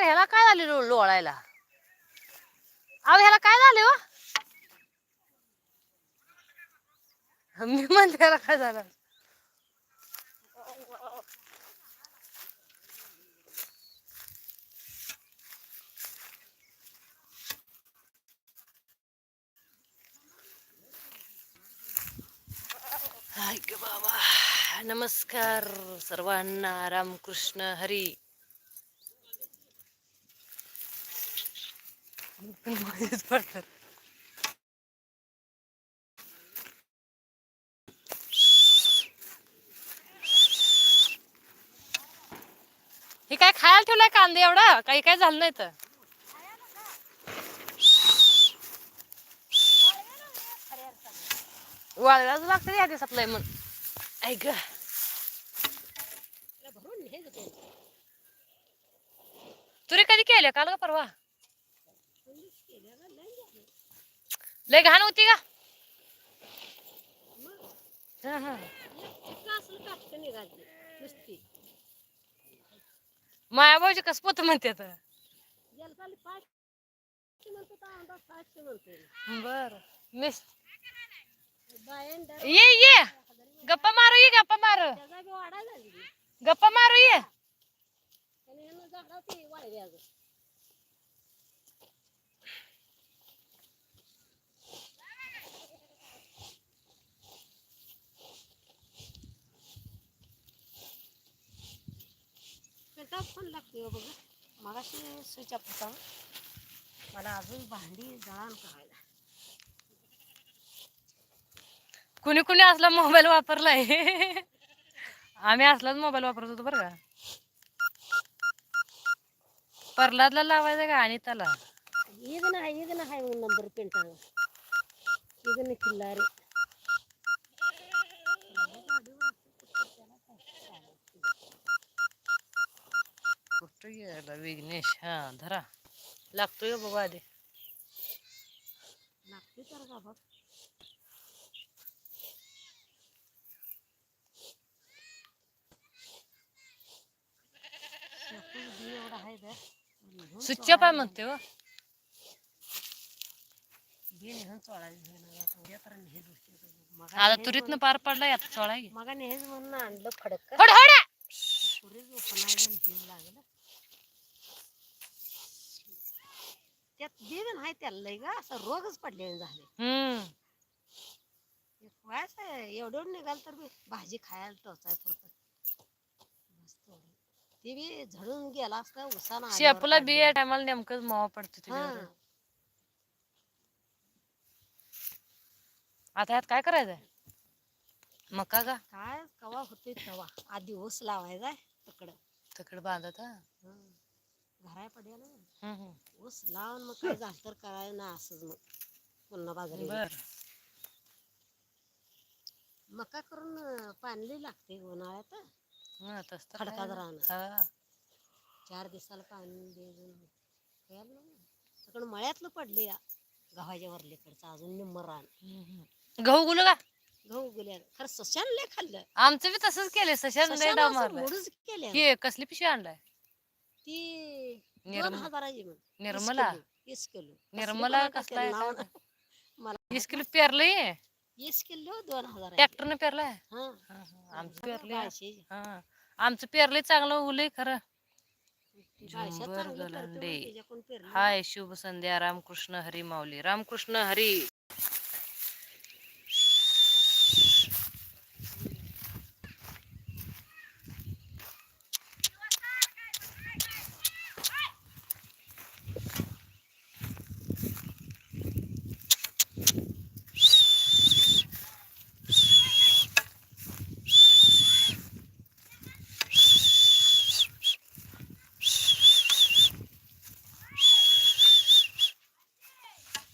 अरे ह्याला काय झाले लो- लोळायला? अहो ह्याला काय झाले हो? मी म्हणते ह्याला काय झालं? बाबा नमस्कार सर्वांना. रामकृष्ण हरी. मध्येच पडतात. हे काय खायला ठेवलाय कांदे एवढा? काही काय झालं नाही तर. वाळायलाच लागतं या दिवसातलंय मग. ऐक तुरी कधी केल्या? काल का परवा? लय घाण होती का हा, हा. माया भाऊजी कस पोत म्हणते बर मिस ये ये गप्पा मारू ये गप्पा मारू। गप्पा मारू ये। ते पण लागते हो बघा. मगाशी स्विच अप होता. मला अजून भांडी जळाण करायला. कुणी कुणी असला मोबाईल वापरलाय. आम्ही असलाच मोबाईल वापरत होतो बरं का. प्रल्हादला लावायचं का आणि त्याला येग ना येग ना हाय नंबर पेंटा येग ना किल्ला रे. गेला विघ्नेश. हा धरा. लागतोय का बघू आधी. लागते तर एवढा आहे तर स्विच पाय म्हणते हो. हे आता तुरीतनं पार पडलाय आता सोळा घे. मगा नेहच म्हणून आणलं फडक तीन लागलं. त्यात देवन आहे त्याला लय ग असं रोगच पडले झाले हम्म. व्हायचं एवढं निघाल तर बी भाजी खायला टोचाय पुरतं. बस तेवढं. ते बी झडून गेला असता उसाना शेपूला काढलं. बिया टायमाला नेमकंच मावा पडतो आता ह्यात काय करायचंय? मका का? काय कवा होते तवा. आधी ऊस लावायचा तकड. तिकडे बांधत हा. घराय हम्म. ऊस लावून मग काय झालं तर करायला ना असंच मग. पुन्हा बाजारी. मका करून पाणी लागते उन्हाळ्यात. खडकात काय. राहणं. हा. चार दिवसाला पाणी द्यायचं तिकडं मळ्यातलं पडलं या गव्हाच्या वरलीकडचं. अजून निम्म रान. गहू गुलू का? गहू गेल्या खरं सशान लय खाल्लं. आमचं बी तसंच केलंय. सशान लय डाव हे कसली पिशवी आणलाय? ती दोन निर्म- हजाराची म्हण निर्मला? वीस किलो. निर्मला कसला आहे? त्याला काय नाव- मला वीस किलो पेरलंय? वीस किलो दोन हजार ट्रॅक्टरनं पेरलाय? हा. हा, हा. आमचं पेरलंय. हा. आमचं पेरलंय चांगलं उलय खरं. झुंबर गलांडे. हाय शुभ संध्या. रामकृष्ण हरी माऊली. रामकृष्ण हरी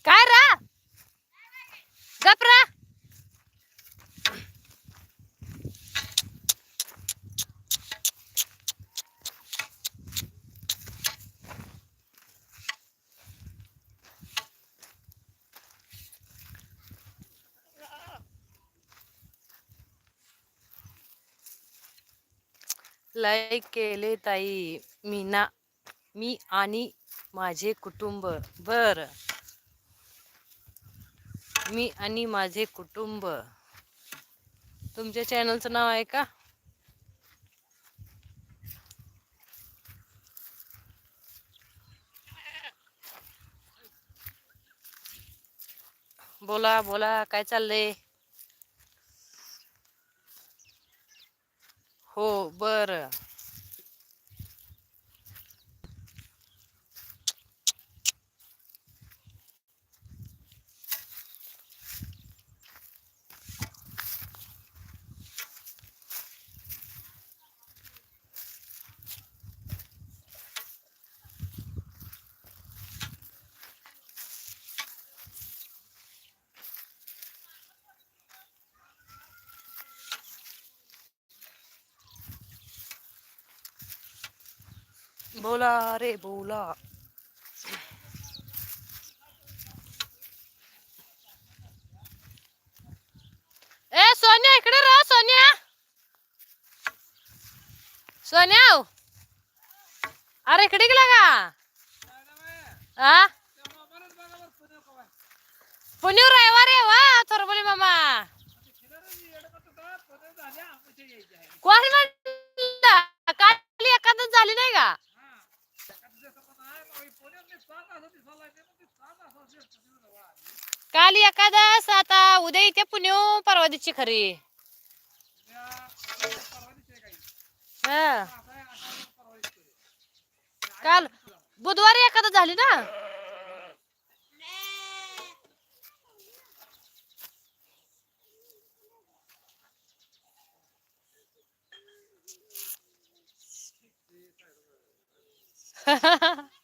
काय रा गपरा लाईक केले ताई मीना मी आणि माझे कुटुंब. बर. मी आणि माझे कुटुंब. तुमच्या चॅनलचं नाव आहे का? बोला बोला काय चाललंय हो बर बोला रे बोला ए सोन्या इकडे रा सोन्या सोन्या हो. अरे इकडे गेला का आ पुण्यावर रविवार आहे वा थोरबली मामा कोण म्हणलं काल एखादच झाली नाही का काल एखादा आता उद्या इथे पुणे परवा दिवशी खरी हा. काल बुधवारी एखादा झाली ना